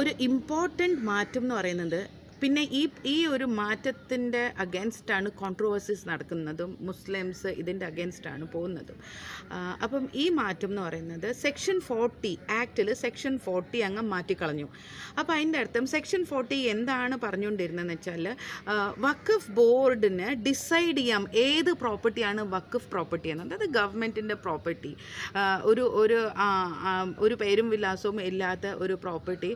ഒരു ഇമ്പോർട്ടന്റ് മാറ്റം എന്ന് പറയുന്നത് പിന്നെ ഈ ഈ ഒരു മാറ്റത്തിന്റെ അഗേൻസ്റ്റാണ് കോൺട്രവേഴ്സീസ് നടക്കുന്നതും മുസ്ലിംസ് ഇതിന്റെ അഗേൻസ്റ്റാണ് പോകുന്നതും. അപ്പം ഈ മാറ്റം എന്ന് പറയുന്നത് സെക്ഷൻ ഫോർട്ടി ആക്റ്റിൽ സെക്ഷൻ ഫോർട്ടി അങ്ങ് മാറ്റിക്കളഞ്ഞു. അപ്പോൾ അതിന്റെ അർത്ഥം സെക്ഷൻ ഫോർട്ടി എന്താണ് പറഞ്ഞുകൊണ്ടിരുന്നതെന്ന് വെച്ചാൽ വഖഫ് ബോർഡിന് ഡിസൈഡ് ചെയ്യാം ഏത് പ്രോപ്പർട്ടിയാണ് വഖഫ് പ്രോപ്പർട്ടി എന്ന് അതായത് ഗവൺമെന്റിന്റെ പ്രോപ്പർട്ടി. ഒരു ഒരു ഒരു പേരും വിലാസവും ഇല്ലാത്ത ഒരു പ്രോപ്പർട്ടി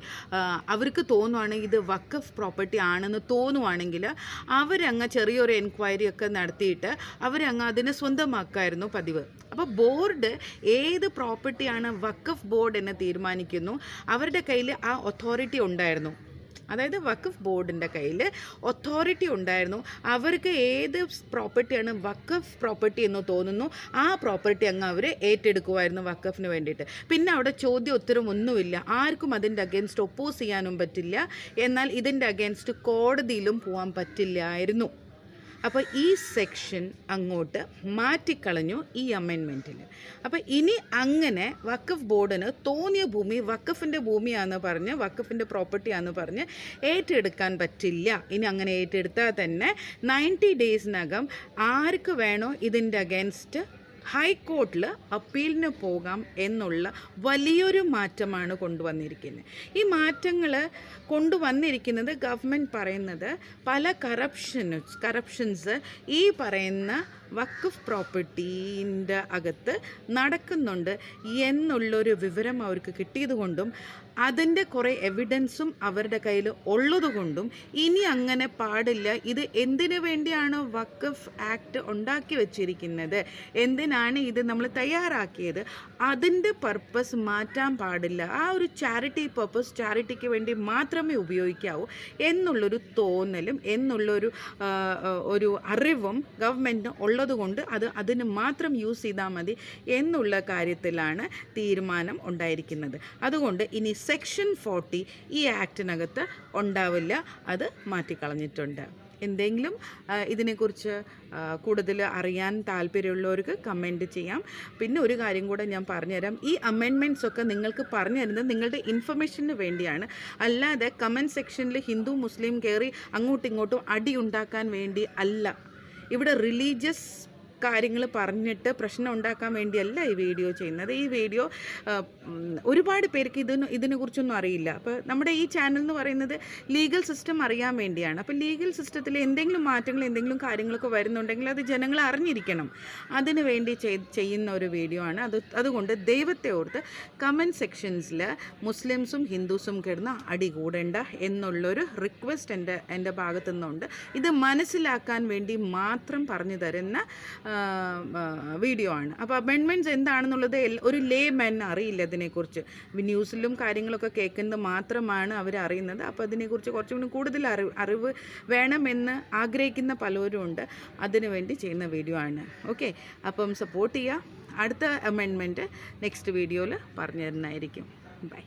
അവർക്ക് തോന്നുവാണെങ്കിൽ ഇത് വഖഫ് പ്രോപ്പർട്ടി ആണെന്ന് തോന്നുവാണെങ്കിൽ അവരങ്ങ് ചെറിയൊരു എൻക്വയറി ഒക്കെ നടത്തിയിട്ട് അവരങ്ങ് അതിനെ സ്വന്തമാക്കായിരുന്നു പതിവ്. അപ്പോൾ ബോർഡ് ഏത് പ്രോപ്പർട്ടിയാണ് വക്കഫ് ബോർഡ് എന്ന് തീരുമാനിക്കുന്നു. അവരുടെ കയ്യിൽ ആ ഒത്തോറിറ്റി ഉണ്ടായിരുന്നു. അതായത് വഖഫ് ബോർഡിന്റെ കയ്യിൽ ഒത്തോറിറ്റി ഉണ്ടായിരുന്നു. അവർക്ക് ഏത് പ്രോപ്പർട്ടിയാണ് വഖഫ് പ്രോപ്പർട്ടി എന്ന് തോന്നുന്നു ആ പ്രോപ്പർട്ടി അങ്ങ് അവർ ഏറ്റെടുക്കുമായിരുന്നു വഖഫിന് വേണ്ടിയിട്ട്. പിന്നെ അവിടെ ചോദ്യ ഉത്തരം ഒന്നുമില്ല. ആർക്കും അതിന്റെ അഗേൻസ്റ്റ് ഒപ്പോസ് ചെയ്യാനും പറ്റില്ല. എന്നാൽ ഇതിന്റെ അഗേൻസ്റ്റ് കോടതിയിലും പോകാൻ പറ്റില്ലായിരുന്നു. അപ്പോൾ ഈ സെക്ഷൻ അങ്ങോട്ട് മാറ്റിക്കളഞ്ഞു ഈ അമെൻമെന്റിൽ അപ്പോൾ ഇനി അങ്ങനെ വഖഫ് ബോർഡിന് തോന്നിയ ഭൂമി വഖഫിന്റെ ഭൂമിയാണെന്ന് പറഞ്ഞ് വഖഫിന്റെ പ്രോപ്പർട്ടിയാണെന്ന് പറഞ്ഞ് ഏറ്റെടുക്കാൻ പറ്റില്ല. ഇനി അങ്ങനെ ഏറ്റെടുത്താൽ തന്നെ നയന്റി ഡേയ്സിനകം ആർക്ക് വേണോ ഇതിന്റെ അഗേൻസ്റ്റ് ഹൈക്കോർട്ടിൽ അപ്പീലിന് പോകാം എന്നുള്ള വലിയൊരു മാറ്റമാണ് കൊണ്ടുവന്നിരിക്കുന്നത്. ഈ മാറ്റങ്ങൾ കൊണ്ടുവന്നിരിക്കുന്നത് ഗവൺമെന്റ് പറയുന്നത് പല കറപ്ഷൻസ് കറപ്ഷൻസ് ഈ പറയുന്ന വഖഫ് പ്രോപ്പർട്ടീന്റെ അകത്ത് നടക്കുന്നുണ്ട് എന്നുള്ളൊരു വിവരം അവർക്ക് കിട്ടിയതുകൊണ്ടും അതിന്റെ കുറേ എവിഡൻസും അവരുടെ കയ്യിൽ ഉള്ളതുകൊണ്ടും ഇനി അങ്ങനെ പാടില്ല. ഇത് എന്തിനു വേണ്ടിയാണ് വഖഫ് ആക്ട് ഉണ്ടാക്കി വെച്ചിരിക്കുന്നത്? എന്തിനാണ് ഇത് നമ്മൾ തയ്യാറാക്കിയത്? അതിന്റെ പർപ്പസ് മാറ്റാൻ പാടില്ല. ആ ഒരു ചാരിറ്റി പർപ്പസ് ചാരിറ്റിക്ക് വേണ്ടി മാത്രമേ ഉപയോഗിക്കാവൂ എന്നുള്ളൊരു തോന്നലും എന്നുള്ളൊരു ഒരു അറിവും ഗവൺമെന്റിന് ഉള്ളതുകൊണ്ട് അത് അതിന് മാത്രം യൂസ് ചെയ്താൽ മതി എന്നുള്ള കാര്യത്തിലാണ് തീരുമാനം ഉണ്ടായിരിക്കുന്നത്. അതുകൊണ്ട് ഇനി സെക്ഷൻ ഫോർട്ടി ഈ ആക്ടിനകത്ത് ഉണ്ടാവില്ല. അത് മാറ്റിക്കളഞ്ഞിട്ടുണ്ട്. എന്തെങ്കിലും ഇതിനെക്കുറിച്ച് കൂടുതൽ അറിയാൻ താല്പര്യമുള്ളവർക്ക് കമന്റ് ചെയ്യാം. പിന്നെ ഒരു കാര്യം കൂടെ ഞാൻ പറഞ്ഞുതരാം. ഈ അമെൻമെന്റ്സ് ഒക്കെ നിങ്ങൾക്ക് പറഞ്ഞു തരുന്നത് നിങ്ങളുടെ ഇൻഫർമേഷന് വേണ്ടിയാണ്. അല്ലാതെ കമന്റ് സെക്ഷനിൽ ഹിന്ദു മുസ്ലിം കയറി അങ്ങോട്ടും ഇങ്ങോട്ടും അടി ഉണ്ടാക്കാൻ വേണ്ടി അല്ല. ഇവിടെ റിലീജിയസ് കാര്യങ്ങൾ പറഞ്ഞിട്ട് പ്രശ്നം ഉണ്ടാക്കാൻ വേണ്ടിയല്ല ഈ വീഡിയോ ചെയ്യുന്നത്. ഈ വീഡിയോ ഒരുപാട് പേർക്ക് ഇതിന് ഇതിനെക്കുറിച്ചൊന്നും അറിയില്ല. അപ്പോൾ നമ്മുടെ ഈ ചാനൽ എന്ന് പറയുന്നത് ലീഗൽ സിസ്റ്റം അറിയാൻ വേണ്ടിയാണ്. അപ്പോൾ ലീഗൽ സിസ്റ്റത്തിൽ എന്തെങ്കിലും മാറ്റങ്ങൾ എന്തെങ്കിലും കാര്യങ്ങളൊക്കെ വരുന്നുണ്ടെങ്കിൽ അത് ജനങ്ങൾ അറിഞ്ഞിരിക്കണം. അതിനു വേണ്ടി ചെയ്യുന്ന ഒരു വീഡിയോ ആണ്. അത് അതുകൊണ്ട് ദൈവത്തെ ഓർത്ത് കമന്റ് സെക്ഷൻസിൽ മുസ്ലിംസും ഹിന്ദുസും കിടന്ന് അടി കൂടേണ്ട എന്നുള്ളൊരു റിക്വസ്റ്റ് എന്റെ എന്റെ ഭാഗത്തു നിന്നുണ്ട് ഇത് മനസ്സിലാക്കാൻ വേണ്ടി മാത്രം പറഞ്ഞു തരുന്ന വീഡിയോ ആണ്. അപ്പോൾ അമെൻമെന്റ്സ് എന്താണെന്നുള്ളത് ഒരു ലേ മെൻ അറിയില്ല ഇതിനെക്കുറിച്ച്. ന്യൂസിലും കാര്യങ്ങളൊക്കെ കേൾക്കുന്നത് മാത്രമാണ് അവർ അറിയുന്നത്. അപ്പോൾ അതിനെക്കുറിച്ച് കുറച്ചും കൂടി കൂടുതൽ അറിവ് അറിവ് വേണമെന്ന് ആഗ്രഹിക്കുന്ന പലരും ഉണ്ട്. അതിനുവേണ്ടി ചെയ്യുന്ന വീഡിയോ ആണ്. ഓക്കെ? അപ്പം സപ്പോർട്ട് ചെയ്യുക. അടുത്ത അമെൻമെന്റ് നെക്സ്റ്റ് വീഡിയോയിൽ പറഞ്ഞു തരുന്നതായിരിക്കും ബൈ.